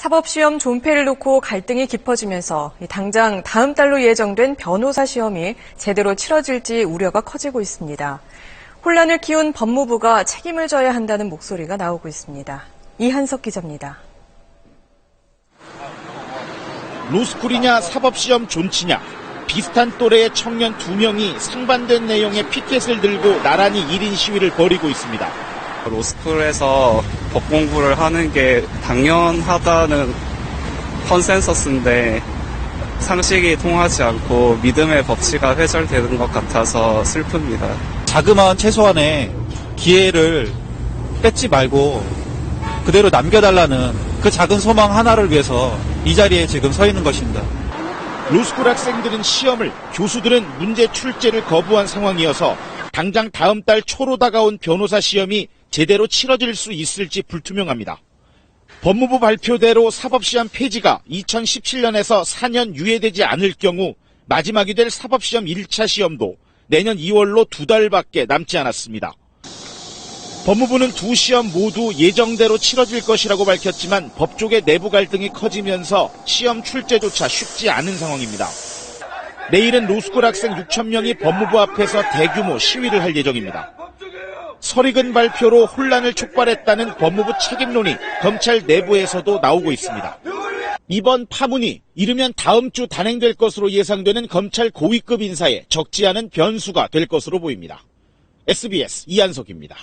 사법시험 존폐를 놓고 갈등이 깊어지면서 당장 다음 달로 예정된 변호사 시험이 제대로 치러질지 우려가 커지고 있습니다. 혼란을 키운 법무부가 책임을 져야 한다는 목소리가 나오고 있습니다. 이한석 기자입니다. 로스쿨이냐 사법시험 존치냐 비슷한 또래의 청년 두 명이 상반된 내용의 피켓을 들고 나란히 1인 시위를 벌이고 있습니다. 로스쿨에서 법 공부를 하는 게 당연하다는 컨센서스인데 상식이 통하지 않고 믿음의 법치가 훼절되는 것 같아서 슬픕니다. 자그마한 최소한의 기회를 뺏지 말고 그대로 남겨달라는 그 작은 소망 하나를 위해서 이 자리에 지금 서 있는 것입니다. 로스쿨 학생들은 시험을, 교수들은 문제 출제를 거부한 상황이어서 당장 다음 달 초로 다가온 변호사 시험이 제대로 치러질 수 있을지 불투명합니다. 법무부 발표대로 사법시험 폐지가 2017년에서 4년 유예되지 않을 경우 마지막이 될 사법시험 1차 시험도 내년 2월로 두 달밖에 남지 않았습니다. 법무부는 두 시험 모두 예정대로 치러질 것이라고 밝혔지만 법조계 내부 갈등이 커지면서 시험 출제조차 쉽지 않은 상황입니다. 내일은 로스쿨 학생 6천 명이 법무부 앞에서 대규모 시위를 할 예정입니다. 설익은 발표로 혼란을 촉발했다는 법무부 책임론이 검찰 내부에서도 나오고 있습니다. 이번 파문이 이르면 다음 주 단행될 것으로 예상되는 검찰 고위급 인사에 적지 않은 변수가 될 것으로 보입니다. SBS 이한석입니다.